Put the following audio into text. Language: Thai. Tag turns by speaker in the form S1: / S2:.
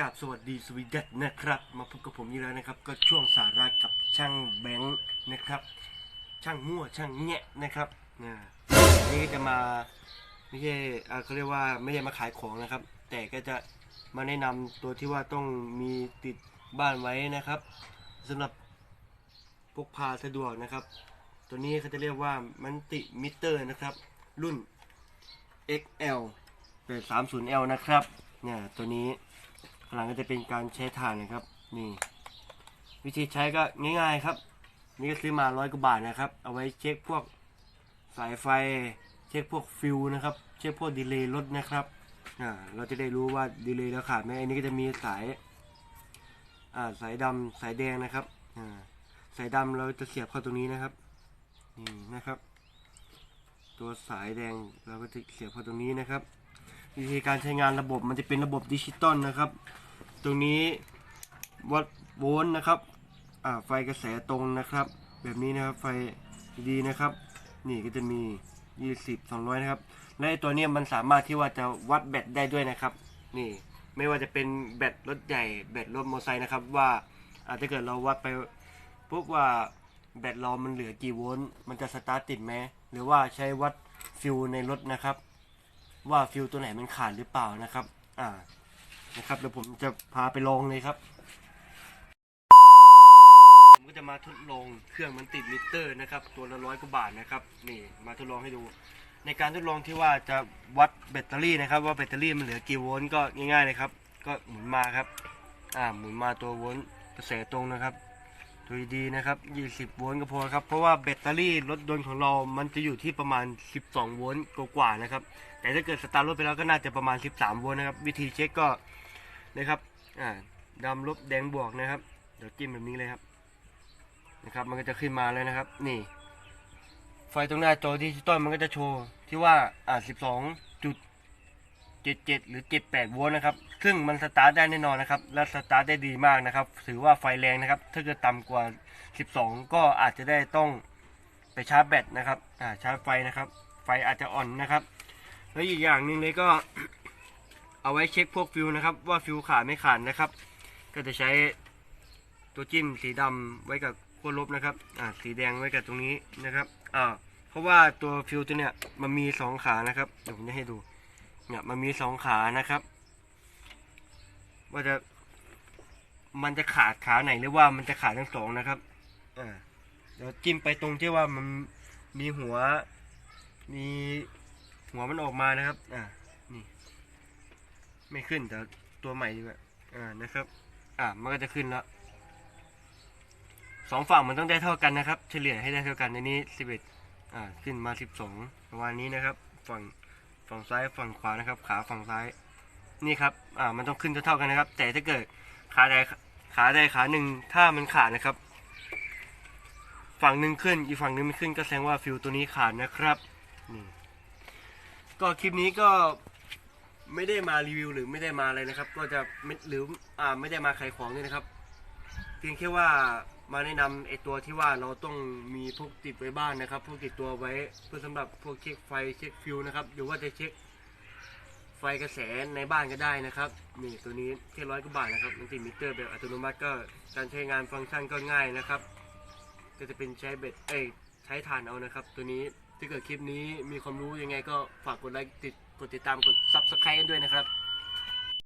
S1: กราบสวัสดีสวีเดนนะครับ มาพบกับผมนี่แล้วนะครับ ก็ช่วงสาระกับช่างแบงค์นะครับ ช่างมั่วช่างแงะนะครับนะวันนี่ก็จะมาไม่ใช่เขาเรียกว่าไม่ได้มาขายของนะครับ แต่ก็จะมาแนะนำตัวที่ว่าต้องมีติดบ้านไว้นะครับสำหรับพกพาสะดวกนะครับ ตัวนี้เขาจะเรียกว่ามันติมิเตอร์นะครับ รุ่น XL เป็น 30L นะครับเนี่ยตัวนี้ หลังก็จะเป็นการใช้ถ่านนะครับ นี่ วิธีใช้ก็ง่ายๆครับ นี่ก็ซื้อมาร้อยกว่าบาทนะครับ เอาไว้เช็คพวกสายไฟ เช็คพวกฟิวนะครับ เช็คพวกดีเลย์รถนะครับอ่าเราจะได้รู้ว่าดีเลย์เราขาดไหมอันนี้ก็จะมีสายอ่าสายดำสายแดงนะครับอ่าสายดำเราจะเสียบเข้าตรงนี้นะครับ นี่นะครับ ตัวสายแดงเราก็จะเสียบเข้าตรงนี้นะครับ วิธีการใช้งานระบบมันจะเป็นระบบดิจิตอลนะครับ ตรงนี้วัดโวลต์นะครับไฟกระแสตรงนะครับ แบบนี้นะครับไฟดีนะครับ นี่ก็จะมี 20 200 นะครับและตัวนี้มันสามารถที่ว่าจะวัดแบตได้ด้วยนะครับ นี่ไม่ว่าจะเป็นแบตรถใหญ่แบตรถมอเตอร์ไซค์นะครับ ว่าอาจจะเกิดเราวัดไปปุ๊บว่าแบตเรามันเหลือกี่โวลต์มันจะสตาร์ทติดไหมหรือว่าใช้วัดฟิวในรถนะครับ ว่าฟิวตัวไหนมันขาดหรือเปล่านะครับ อ่า นะครับเดี๋ยวผมจะพาไปลองเลยครับ ผมก็จะมาทดลองเครื่องมันติดมิเตอร์นะครับ ตัวละร้อยกว่าบาทนะครับ นี่มาทดลองให้ดู ในการทดลองที่ว่าจะวัดแบตเตอรี่นะครับ ว่าแบตเตอรี่มันเหลือกี่โวลต์ก็ง่ายๆเลยครับ ก็หมุนมาครับ อ่า หมุนมาตัวโวลต์กระแสตรงนะครับ ตัวดีๆนะครับ 20 โวลต์ก็พอครับ เพราะว่าแบตเตอรี่รถยนต์ของเรา มันจะอยู่ที่ประมาณ 12 โวลต์กว่าๆนะครับ แต่ถ้าเกิดสตาร์ทรถไปแล้วก็น่าจะประมาณ 13 โวลต์นะครับ วิธีเช็คก็นะครับ อ่าดำลบแดงบวกนะครับ เดี๋ยวจิ้มแบบนี้เลยครับ นะครับ มันก็จะขึ้นมาแล้วนะครับ นี่ ไฟตรงหน้าจอดิจิตอลมันก็จะโชว์ที่ว่า อ่า 12จุด 77 หรือ 78 โวลต์นะครับ ซึ่งมันสตาร์ทได้แน่นอนนะครับ และสตาร์ทได้ดีมากนะครับ ถือว่าไฟแรงนะครับ ถ้าเกิดต่ำกว่า 12 ก็อาจจะได้ต้องไปชาร์จแบตนะครับอ่าชาร์จไฟนะครับ ไฟอาจจะอ่อนนะครับ แล้วอีกอย่างหนึ่งเลยก็ เอาไว้เช็คพวกฟิวนะครับ ว่าฟิวขาดไม่ขาดนะครับ ก็จะใช้ตัวจิ้มสีดำไว้กับขั้วลบนะครับ อ่า สีแดงไว้กับตรงนี้นะครับ อ่า เพราะว่าตัวฟิวตัวเนี้ยมันมีสองขานะครับ เดี๋ยวผมจะให้ดู เนี่ยมันมีสองขานะครับ ว่าจะ มันจะขาดขาไหนหรือว่ามันจะขาดทั้งสองนะครับอ่าเดี๋ยวจิ้มไปตรงที่ว่ามันมีหัว มีหัวมันออกมานะครับ อ่านี่ ไม่ขึ้นแต่ตัวใหม่ดีกว่าอ่านะครับ อ่ามันก็จะขึ้นแล้วสองฝั่งมันต้องได้เท่ากันนะครับ เฉลี่ยให้ได้เท่ากันในนี้สิบเอ็ดอ่าขึ้นมาสิบสองประมาณนี้นะครับ ฝั่ง ฝั่งซ้ายฝั่งขวานะครับ ขาฝั่งซ้ายนี่ครับอ่ามันต้องขึ้นเท่าๆกันนะครับ แต่ถ้าเกิดขาใดขาใดขาหนึ่งถ้ามันขาดนะครับ ฝั่งหนึ่งขึ้นอีกฝั่งหนึ่งไม่ขึ้นก็แสดงว่าฟิวตัวนี้ขาดนะครับนี่ก็คลิปนี้ก็ไม่ได้มารีวิวหรือไม่ได้มาอะไรนะครับ ก็จะไม่หรืออ่าไม่ได้มาขายของด้วยนะครับ เพียงแค่ว่ามาแนะนำไอตัวที่ว่าเราต้องมีพวกติดไว้บ้านนะครับพวกติดตัวไว้เพื่อสำหรับพวกเช็คไฟเช็คฟิวนะครับหรือว่าจะเช็คไฟกระแสในบ้านก็ได้นะครับนี่ตัวนี้แค่ร้อยกว่าบาทนะครับมันติดมิเตอร์แบบอัตโนมัติก็การใช้งานฟังก์ชันก็ง่ายนะครับ ก็จะเป็นใช้เบ็ดเอ้ใช้ถ่านเอานะครับ ตัวนี้ถ้าเกิดคลิปนี้มีความรู้ยังไงก็ฝากกดไลค์ติดกดติดตามกดซับสไครต์กันด้วยนะครับ